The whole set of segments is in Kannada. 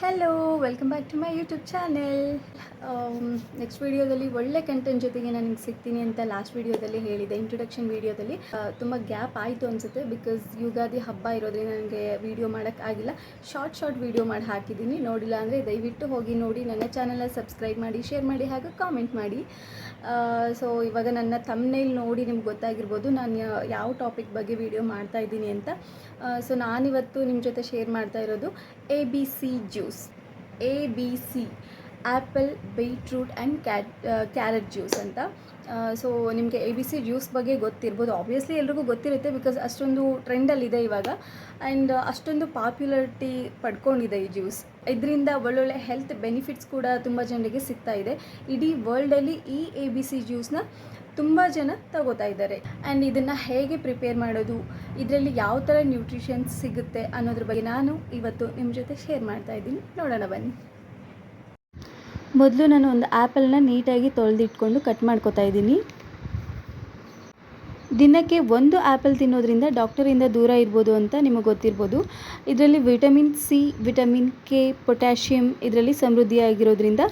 Hello welcome back to my YouTube channel next ವಿಡಿಯೋದಲ್ಲಿ ಒಳ್ಳೆ ಕಂಟೆಂಟ್ ಜೊತೆಗೆ ನಾನು ನಿಮ್ಗೆ ಸಿಗ್ತೀನಿ ಅಂತ ಲಾಸ್ಟ್ ವೀಡಿಯೋದಲ್ಲಿ ಹೇಳಿದೆ ಇಂಟ್ರೊಡಕ್ಷನ್ ವಿಡಿಯೋದಲ್ಲಿ ತುಂಬ ಗ್ಯಾಪ್ ಆಯಿತು ಅನಿಸುತ್ತೆ ಬಿಕಾಸ್ ಯುಗಾದಿ ಹಬ್ಬ ಇರೋದ್ರಿಂದ ನನಗೆ ವಿಡಿಯೋ ಮಾಡೋಕ್ಕಾಗಿಲ್ಲ ಶಾರ್ಟ್ ಶಾರ್ಟ್ ವೀಡಿಯೋ ಮಾಡಿ ಹಾಕಿದ್ದೀನಿ. ನೋಡಿಲ್ಲ ಅಂದರೆ ದಯವಿಟ್ಟು ಹೋಗಿ ನೋಡಿ, ನನ್ನ ಚಾನಲ್ನ ಸಬ್ಸ್ಕ್ರೈಬ್ ಮಾಡಿ ಶೇರ್ ಮಾಡಿ ಹಾಗೂ ಕಾಮೆಂಟ್ ಮಾಡಿ. ಸೊ ಇವಾಗ ನನ್ನ ತಮ್ಮನೇಲಿ ನೋಡಿ ನಿಮ್ಗೆ ಗೊತ್ತಾಗಿರ್ಬೋದು, ನಾನು ಯಾವ ಟಾಪಿಕ್ ಬಗ್ಗೆ ವಿಡಿಯೋ ಮಾಡ್ತಾ ಇದ್ದೀನಿ ಅಂತ. ಸೊ ನಾನಿವತ್ತು ನಿಮ್ಮ ಜೊತೆ ಶೇರ್ ಮಾಡ್ತಾ ಇರೋದು A B C juice A B C apple beetroot and cat carrot juice ಅಂತ. ಸೊ ನಿಮಗೆ ಎ ಬಿ ಸಿ ಜ್ಯೂಸ್ ಬಗ್ಗೆ ಗೊತ್ತಿರ್ಬೋದು. ಆಬ್ವಿಯಸ್ಲಿ ಎಲ್ರಿಗೂ ಗೊತ್ತಿರುತ್ತೆ ಬಿಕಾಸ್ ಅಷ್ಟೊಂದು ಟ್ರೆಂಡಲ್ಲಿದೆ ಇವಾಗ. ಆ್ಯಂಡ್ ಅಷ್ಟೊಂದು ಪಾಪ್ಯುಲರಿಟಿ ಪಡ್ಕೊಂಡಿದೆ ಈ ಜ್ಯೂಸ್ ಇದರಿಂದ ಒಳ್ಳೊಳ್ಳೆ ಹೆಲ್ತ್ ಬೆನಿಫಿಟ್ಸ್ ಕೂಡ ತುಂಬ ಜನರಿಗೆ ಸಿಗ್ತಾ ಇದೆ. ಇಡೀ ವರ್ಲ್ಡಲ್ಲಿ ಈ ಎ ಬಿ ಸಿ ಜ್ಯೂಸ್ನ ತುಂಬ ಜನ ತಗೋತಾ ಇದ್ದಾರೆ. ಆ್ಯಂಡ್ ಇದನ್ನು ಹೇಗೆ ಪ್ರಿಪೇರ್ ಮಾಡೋದು? ಇದರಲ್ಲಿ ಯಾವ ಥರ ನ್ಯೂಟ್ರಿಷನ್ಸ್ ಸಿಗುತ್ತೆ ಅನ್ನೋದ್ರ ಬಗ್ಗೆ ನಾನು ಇವತ್ತು ನಿಮ್ಮ ಜೊತೆ ಶೇರ್ ಮಾಡ್ತಾ ಇದ್ದೀನಿ. ನೋಡೋಣ ಬನ್ನಿ. ಮೊದಲು ನಾನು ಒಂದು ಆ್ಯಪಲ್ನ ನೀಟಾಗಿ ತೊಳೆದಿಟ್ಕೊಂಡು ಕಟ್ ಮಾಡ್ಕೋತಾ ಇದ್ದೀನಿ. ದಿನಕ್ಕೆ ಒಂದು ಆ್ಯಪಲ್ ತಿನ್ನೋದ್ರಿಂದ ಡಾಕ್ಟರಿಂದ ದೂರ ಇರ್ಬೋದು ಅಂತ ನಿಮಗೆ ಗೊತ್ತಿರ್ಬೋದು. ಇದರಲ್ಲಿ vitamin C, vitamin K potassium ಇದರಲ್ಲಿ ಸಮೃದ್ಧಿಯಾಗಿರೋದ್ರಿಂದ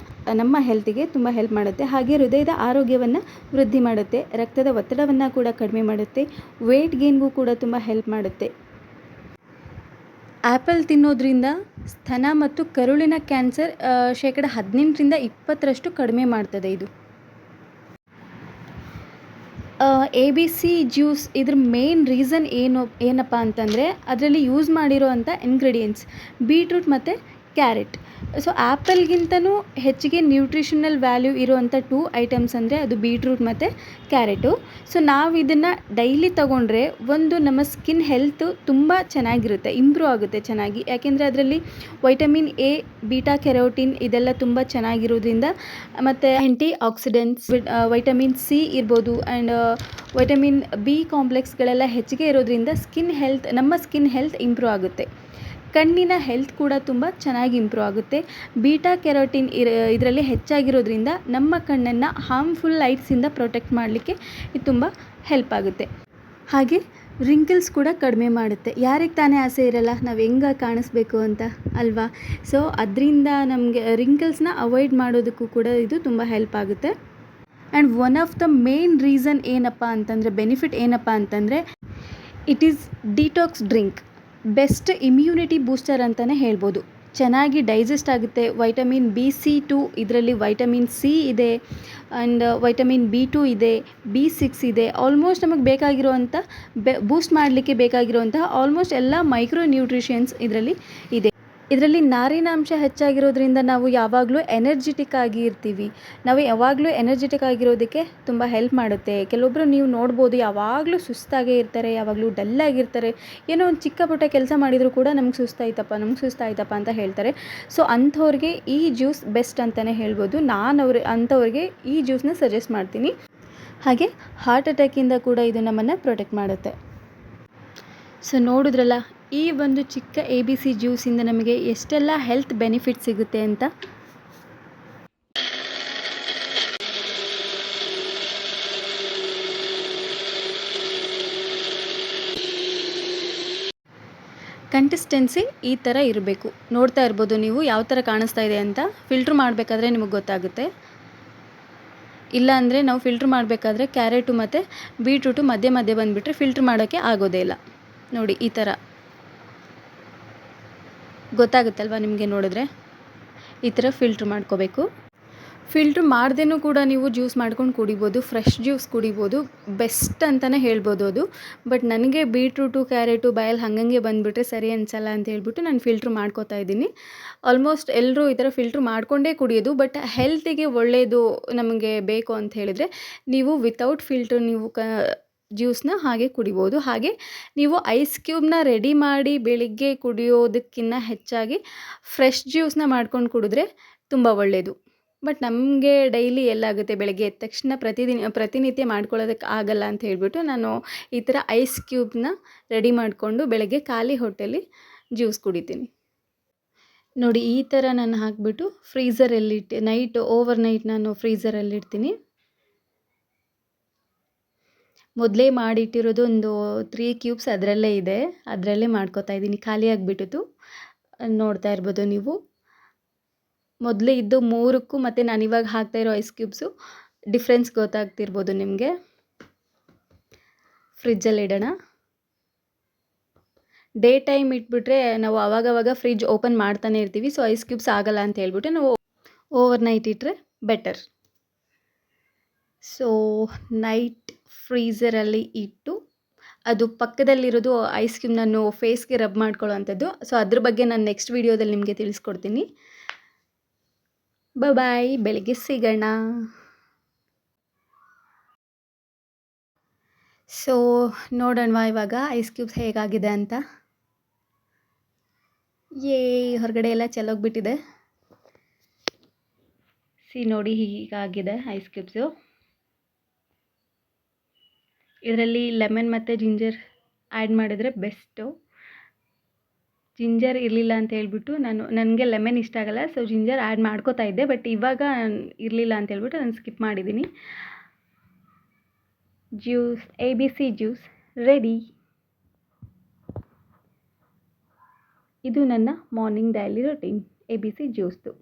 ನಮ್ಮ ಹೆಲ್ತಿಗೆ ತುಂಬ ಹೆಲ್ಪ್ ಮಾಡುತ್ತೆ. ಹಾಗೆ ಹೃದಯದ ಆರೋಗ್ಯವನ್ನು ವೃದ್ಧಿ ಮಾಡುತ್ತೆ. ರಕ್ತದ ಒತ್ತಡವನ್ನು ಕೂಡ ಕಡಿಮೆ ಮಾಡುತ್ತೆ. ವೆಯ್ಟ್ ಗೇನ್ಗೂ ಕೂಡ ತುಂಬ ಹೆಲ್ಪ್ ಮಾಡುತ್ತೆ. ಆ್ಯಪಲ್ ತಿನ್ನೋದ್ರಿಂದ ಸ್ತನ ಮತ್ತು ಕರುಳಿನ ಕ್ಯಾನ್ಸರ್ ಶೇಕಡ ಹದಿನೆಂಟರಿಂದ ಇಪ್ಪತ್ತರಷ್ಟು ಕಡಿಮೆ ಮಾಡ್ತದೆ ಇದು. ಎ ಬಿ ಸಿ ಜ್ಯೂಸ್ ಇದ್ರ ಮೇನ್ ರೀಸನ್ ಏನು, ಏನಪ್ಪ ಅಂತಂದರೆ ಅದರಲ್ಲಿ ಯೂಸ್ ಮಾಡಿರೋ ಅಂಥ ಇಂಗ್ರೀಡಿಯೆಂಟ್ಸ್ ಬೀಟ್ರೂಟ್ ಮತ್ತು ಕ್ಯಾರೆಟ್ ಸೊ ಆ್ಯಪಲ್ಗಿಂತನೂ ಹೆಚ್ಚಿಗೆ ನ್ಯೂಟ್ರಿಷನಲ್ ವ್ಯಾಲ್ಯೂ ಇರುವಂಥ ಟೂ ಐಟಮ್ಸ್ ಅಂದರೆ ಅದು ಬೀಟ್ರೂಟ್ ಮತ್ತು ಕ್ಯಾರೆಟು ಸೊ ನಾವು ಇದನ್ನು ಡೈಲಿ ತಗೊಂಡ್ರೆ ಒಂದು ನಮ್ಮ ಸ್ಕಿನ್ ಹೆಲ್ತ್ ತುಂಬ ಚೆನ್ನಾಗಿರುತ್ತೆ ಇಂಪ್ರೂವ್ ಆಗುತ್ತೆ ಚೆನ್ನಾಗಿ. ಯಾಕೆಂದರೆ ಅದರಲ್ಲಿ ವೈಟಮಿನ್ ಎ ಬೀಟಾ ಕೆರೋಟಿನ್ ಇದೆಲ್ಲ ತುಂಬ ಚೆನ್ನಾಗಿರೋದ್ರಿಂದ ಮತ್ತು ಆ್ಯಂಟಿ ಆಕ್ಸಿಡೆಂಟ್ಸ್ ವೈಟಮಿನ್ ಸಿ ಇರ್ಬೋದು ಆ್ಯಂಡ್ ವೈಟಮಿನ್ ಬಿ ಕಾಂಪ್ಲೆಕ್ಸ್ಗಳೆಲ್ಲ ಹೆಚ್ಚಿಗೆ ಇರೋದ್ರಿಂದ ಸ್ಕಿನ್ ಹೆಲ್ತ್ ನಮ್ಮ ಸ್ಕಿನ್ ಹೆಲ್ತ್ ಇಂಪ್ರೂವ್ ಆಗುತ್ತೆ. ಕಣ್ಣಿನ ಹೆಲ್ತ್ ಕೂಡ ತುಂಬ ಚೆನ್ನಾಗಿ ಇಂಪ್ರೂವ್ ಆಗುತ್ತೆ. ಬೀಟಾ ಕೆರೋಟಿನ್ ಇರ, ಇದರಲ್ಲಿ ಹೆಚ್ಚಾಗಿರೋದ್ರಿಂದ ನಮ್ಮ ಕಣ್ಣನ್ನು ಹಾರ್ಮ್ಫುಲ್ ಲೈಟ್ಸಿಂದ ಪ್ರೊಟೆಕ್ಟ್ ಮಾಡಲಿಕ್ಕೆ ಇದು ತುಂಬ ಹೆಲ್ಪ್ ಆಗುತ್ತೆ. ಹಾಗೆ ರಿಂಕಲ್ಸ್ ಕೂಡ ಕಡಿಮೆ ಮಾಡುತ್ತೆ. ಯಾರಿಗೆ ತಾನೇ ಆಸೆ ಇರಲ್ಲ, ನಾವು ಹೆಂಗೆ ಕಾಣಿಸ್ಬೇಕು ಅಂತ, ಅಲ್ವಾ? ಸೊ ಅದರಿಂದ ನಮಗೆ ರಿಂಕಲ್ಸ್ನ ಅವಾಯ್ಡ್ ಮಾಡೋದಕ್ಕೂ ಕೂಡ ಇದು ತುಂಬ ಹೆಲ್ಪ್ ಆಗುತ್ತೆ. And one of the main reason ಏನಪ್ಪ ಅಂತಂದರೆ ಬೆನಿಫಿಟ್ ಏನಪ್ಪ ಅಂತಂದರೆ it is detox drink best immunity booster ಅಂತಲೇ ಹೇಳ್ಬೋದು. ಚೆನ್ನಾಗಿ ಡೈಜೆಸ್ಟ್ ಆಗುತ್ತೆ. ವೈಟಮಿನ್ ಬಿ, ಸಿ ಟು ಇದರಲ್ಲಿ ವೈಟಮಿನ್ ಸಿ ಇದೆ. ಆ್ಯಂಡ್ ವೈಟಮಿನ್ ಬಿ ಟು ಇದೆ, ಬಿ ಸಿಕ್ಸ್ ಇದೆ. ಆಲ್ಮೋಸ್ಟ್ ನಮಗೆ ಬೇಕಾಗಿರುವಂಥ ಬೆ, ಬೂಸ್ಟ್ ಮಾಡಲಿಕ್ಕೆ ಬೇಕಾಗಿರುವಂತಹ ಆಲ್ಮೋಸ್ಟ್ ಎಲ್ಲ ಮೈಕ್ರೋ ನ್ಯೂಟ್ರಿಷನ್ಸ್ ಇದರಲ್ಲಿ ಇದೆ. ಇದರಲ್ಲಿ ನಾರಿನಾಂಶ ಹೆಚ್ಚಾಗಿರೋದ್ರಿಂದ ನಾವು ಯಾವಾಗಲೂ ಎನರ್ಜೆಟಿಕ್ ಆಗಿ ಇರ್ತೀವಿ. ನಾವು ಯಾವಾಗಲೂ ಎನರ್ಜೆಟಿಕ್ ಆಗಿರೋದಕ್ಕೆ ತುಂಬ ಹೆಲ್ಪ್ ಮಾಡುತ್ತೆ. ಕೆಲವೊಬ್ಬರು ನೀವು ನೋಡ್ಬೋದು ಯಾವಾಗಲೂ ಸುಸ್ತಾಗೇ ಇರ್ತಾರೆ, ಯಾವಾಗಲೂ ಡಲ್ ಆಗಿರ್ತಾರೆ. ಏನೋ ಒಂದು ಚಿಕ್ಕ ಪುಟ್ಟ ಕೆಲಸ ಮಾಡಿದರೂ ಕೂಡ ನಮ್ಗೆ ಸುಸ್ತಾಯ್ತಪ್ಪ ನಮ್ಗೆ ಸುಸ್ತಾಯ್ತಪ್ಪ ಅಂತ ಹೇಳ್ತಾರೆ. ಸೊ ಅಂಥವ್ರಿಗೆ ಈ ಜ್ಯೂಸ್ ಬೆಸ್ಟ್ ಅಂತಲೇ ಹೇಳ್ಬೋದು. ನಾನು ಅವ್ರ, ಅಂಥವ್ರಿಗೆ ಈ ಜ್ಯೂಸ್ನ ಸಜೆಸ್ಟ್ ಮಾಡ್ತೀನಿ. ಹಾಗೆ ಹಾರ್ಟ್ ಅಟ್ಯಾಕಿಂದ ಕೂಡ ಇದು ನಮ್ಮನ್ನು ಪ್ರೊಟೆಕ್ಟ್ ಮಾಡುತ್ತೆ. ಸೊ ನೋಡಿದ್ರಲ್ಲ ಈ ಒಂದು ಚಿಕ್ಕ ಎ ಬಿ ಸಿ ಜ್ಯೂಸಿಂದ ನಮಗೆ ಎಷ್ಟೆಲ್ಲ ಹೆಲ್ತ್ ಬೆನಿಫಿಟ್ ಸಿಗುತ್ತೆ ಅಂತ? ಕನ್ಸಿಸ್ಟೆನ್ಸಿ ಈ ಥರ ಇರಬೇಕು. ನೋಡ್ತಾ ಇರ್ಬೋದು ನೀವು ಯಾವ ಥರ ಕಾಣಿಸ್ತಾ ಇದೆ ಅಂತ. ಫಿಲ್ಟ್ರ್ ಮಾಡಬೇಕಾದ್ರೆ ನಿಮಗೆ ಗೊತ್ತಾಗುತ್ತೆ. ಇಲ್ಲಾಂದರೆ ನಾವು ಫಿಲ್ಟ್ರ್ ಮಾಡಬೇಕಾದ್ರೆ ಕ್ಯಾರೆಟು ಮತ್ತು ಬೀಟ್ರೂಟು ಮಧ್ಯೆ ಮಧ್ಯೆ ಬಂದುಬಿಟ್ರೆ ಫಿಲ್ಟ್ರ್ ಮಾಡೋಕ್ಕೆ ಆಗೋದೇ ಇಲ್ಲ. ನೋಡಿ ಈ ಥರ ಗೊತ್ತಾಗುತ್ತಲ್ವ ನಿಮಗೆ ನೋಡಿದ್ರೆ? ಈ ಥರ ಫಿಲ್ಟ್ರ್ ಮಾಡ್ಕೋಬೇಕು. ಫಿಲ್ಟ್ರ್ ಮಾಡ್ದೇನೂ ಕೂಡ ನೀವು ಜ್ಯೂಸ್ ಮಾಡ್ಕೊಂಡು ಕುಡಿಬೋದು ಫ್ರೆಶ್ ಜ್ಯೂಸ್ ಕುಡಿಬೋದು ಬೆಸ್ಟ್ ಅಂತಲೇ ಹೇಳ್ಬೋದು ಅದು. ಬಟ್ ನನಗೆ ಬೀಟ್ರೂಟು ಕ್ಯಾರೆಟು ಬಾಯಲ್ಲಿ ಹಾಗಂಗೆ ಬಂದುಬಿಟ್ರೆ ಸರಿ ಅನ್ಸಲ್ಲ ಅಂತ ಹೇಳ್ಬಿಟ್ಟು ನಾನು ಫಿಲ್ಟ್ರ್ ಮಾಡ್ಕೋತಾ ಇದ್ದೀನಿ. ಆಲ್ಮೋಸ್ಟ್ ಎಲ್ಲರೂ ಈ ಥರ ಫಿಲ್ಟ್ರ್ ಮಾಡಿಕೊಂಡೇ ಕುಡಿಯೋದು ಬಟ್ ಹೆಲ್ತಿಗೆ ಒಳ್ಳೆಯದು ನಮಗೆ ಬೇಕು ಅಂತ ಹೇಳಿದರೆ ನೀವು ವಿತೌಟ್ ಫಿಲ್ಟ್ರ್ ನೀವು ಕ ಜ್ಯೂಸನ್ನ ಹಾಗೆ ಕುಡಿಬೋದು. ಹಾಗೆ ನೀವು ಐಸ್ ಕ್ಯೂಬ್ನ ರೆಡಿ ಮಾಡಿ ಬೆಳಿಗ್ಗೆ ಕುಡಿಯೋದಕ್ಕಿಂತ ಹೆಚ್ಚಾಗಿ ಫ್ರೆಶ್ ಜ್ಯೂಸನ್ನ ಮಾಡ್ಕೊಂಡು ಕುಡಿದ್ರೆ ತುಂಬ ಒಳ್ಳೆಯದು ಬಟ್ ನಮಗೆ ಡೈಲಿ ಎಲ್ಲಾಗುತ್ತೆ ಬೆಳಗ್ಗೆ ಎದ್ದ ತಕ್ಷಣ ಪ್ರತಿದಿನ, ಪ್ರತಿನಿತ್ಯ ಮಾಡ್ಕೊಳ್ಳೋದಕ್ಕೆ ಆಗಲ್ಲ ಅಂತ ಹೇಳಿಬಿಟ್ಟು ನಾನು ಈ ಥರ ಐಸ್ ಕ್ಯೂಬ್ನ ರೆಡಿ ಮಾಡಿಕೊಂಡು ಬೆಳಗ್ಗೆ ಖಾಲಿ ಹೊಟ್ಟೆಲಿ ಜ್ಯೂಸ್ ಕುಡಿತೀನಿ. ನೋಡಿ ಈ ಥರ ನಾನು ಹಾಕಿಬಿಟ್ಟು ಫ್ರೀಝರಲ್ಲಿಟ್ಟು ನೈಟ್ ಓವರ್ ನೈಟ್ ನಾನು ಫ್ರೀಝರಲ್ಲಿ ಇಡ್ತೀನಿ. ಮೊದಲೇ ಮಾಡಿಟ್ಟಿರೋದು ಒಂದು ತ್ರೀ ಕ್ಯೂಬ್ಸ್ ಅದರಲ್ಲೇ ಇದೆ. ಅದರಲ್ಲೇ ಮಾಡ್ಕೋತಾ ಇದ್ದೀನಿ. ಖಾಲಿ ಆಗಿಬಿಟ್ಟಿತ್ತು. ನೋಡ್ತಾ ಇರ್ಬೋದು ನೀವು. ಮೊದಲೇ ಇದ್ದು ಮೂರಕ್ಕೂ ಮತ್ತು ನಾನು ಇವಾಗ ಹಾಕ್ತಾ ಇರೋ ಐಸ್ ಕ್ಯೂಬ್ಸು ಡಿಫ್ರೆನ್ಸ್ ಗೊತ್ತಾಗ್ತಿರ್ಬೋದು ನಿಮಗೆ. ಫ್ರಿಜ್ಜಲ್ಲಿ ಇಡೋಣ. ಡೇ ಟೈಮ್ ಇಟ್ಬಿಟ್ರೆ ನಾವು ಆವಾಗವಾಗ ಫ್ರಿಜ್ ಓಪನ್ ಮಾಡ್ತಾನೆ ಇರ್ತೀವಿ. ಸೊ ಐಸ್ ಕ್ಯೂಬ್ಸ್ ಆಗಲ್ಲ ಅಂತ ಹೇಳ್ಬಿಟ್ಟು ನಾವು ಓವರ್ ನೈಟ್ ಇಟ್ಟರೆ ಬೆಟರ್ ಸೊ ನೈಟ್ ಫ್ರೀಝರಲ್ಲಿ ಇಟ್ಟು ಅದು ಪಕ್ಕದಲ್ಲಿರೋದು ಐಸ್ ಕ್ಯೂಬ್ ನಾನು ಫೇಸ್ಗೆ ರಬ್ ಮಾಡ್ಕೊಳ್ಳೋ ಅಂಥದ್ದು ಸೊ ಅದ್ರ ಬಗ್ಗೆ ನಾನು ನೆಕ್ಸ್ಟ್ ವೀಡಿಯೋದಲ್ಲಿ ನಿಮಗೆ ತಿಳಿಸ್ಕೊಡ್ತೀನಿ. ಬಾಯ್ ಬೆಳಿಗ್ಗೆ ಸಿಗೋಣ. ಸೊ ನೋಡೋಣವಾ ಇವಾಗ? ಐಸ್ ಕ್ಯೂಬ್ಸ್ ಹೇಗಾಗಿದೆ ಅಂತ? ಏ ಹೊರಗಡೆ ಎಲ್ಲ ಚೆಲ್ಲೋಗ್ಬಿಟ್ಟಿದೆ. ಸಿ ನೋಡಿ ಹೀಗಾಗಿದೆ ಐಸ್ ಕ್ಯೂಬ್ಸು. ಇದರಲ್ಲಿ ಲೆಮನ್ ಮತ್ತು ಜಿಂಜರ್ ಆ್ಯಡ್ ಮಾಡಿದರೆ ಬೆಸ್ಟು. ಜಿಂಜರ್ ಇರಲಿಲ್ಲ ಅಂತ ಹೇಳ್ಬಿಟ್ಟು ನಾನು, ನನಗೆ ಲೆಮನ್ ಇಷ್ಟ ಆಗಲ್ಲ, ಸೊ ಜಿಂಜರ್ ಆ್ಯಡ್ ಮಾಡ್ಕೋತಾ ಇದ್ದೆ, ಬಟ್ ಇವಾಗ ಇರಲಿಲ್ಲ ಅಂತ ಹೇಳ್ಬಿಟ್ಟು ನಾನು ಸ್ಕಿಪ್ ಮಾಡಿದ್ದೀನಿ. Juice, A B C juice, ready. ಇದು ನನ್ನ morning daily routine, A B C ಜ್ಯೂಸ್ದು.